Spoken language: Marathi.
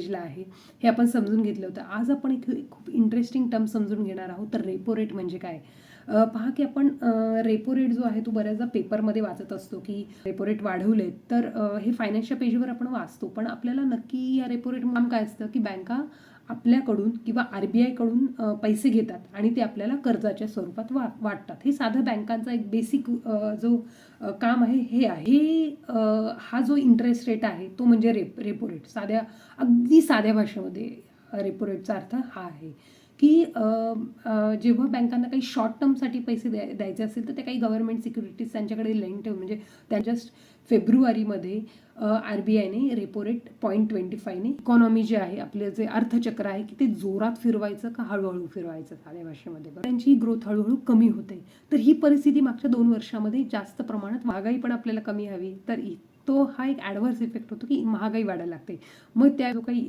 पेजला आहे. हे आपण समजून घेतलं होतं. आज आपण एक खूप इंटरेस्टिंग टर्म समजून घेणार आहोत. तर रेपो रेट म्हणजे काय? पहा की आपण रेपो रेट जो आहे तो बऱ्याचदा पेपरमध्ये वाचत असतो की रेपो रेट वाढवलेत तर हे फायनान्सच्या पेजवर आपण वाचतो. पण आपल्याला नक्की या रेपो रेट काम काय असतं की बँका आपल्याकडून किंवा आर बी आयकडून पैसे घेतात आणि ते आपल्याला कर्जाच्या स्वरूपात वा वाटतात. हे साधं बँकांचा एक बेसिक जो काम आहे हे आहे. हे हा जो इंटरेस्ट रेट आहे तो म्हणजे रेप रेपो रेट साध्या अगदी साध्या भाषेमध्ये रेपो रेटचा अर्थ हा आहे की जेव्हा बँकांना काही शॉर्ट टर्मसाठी पैसे द्याय द्यायचे असेल तर ते काही गव्हर्नमेंट सिक्युरिटीज त्यांच्याकडे लेन ठेवून म्हणजे त्यांच्या फेब्रुवारीमध्ये आर बी आयने रेपो रेट पॉईंट ट्वेंटी फायने इकॉनॉमी जे आहे आपले जे अर्थचक्र आहे की ते जोरात फिरवायचं का हळूहळू फिरवायचं साध्या भाषेमध्ये त्यांची ग्रोथ हळूहळू कमी होते. तर ही परिस्थिती मागच्या दोन वर्षामध्ये जास्त प्रमाणात महागाई पण आपल्याला कमी हवी. तर तो हा एक ॲडव्हर्स इफेक्ट होतो की महागाई वाढायला लागते. मग त्या जो काही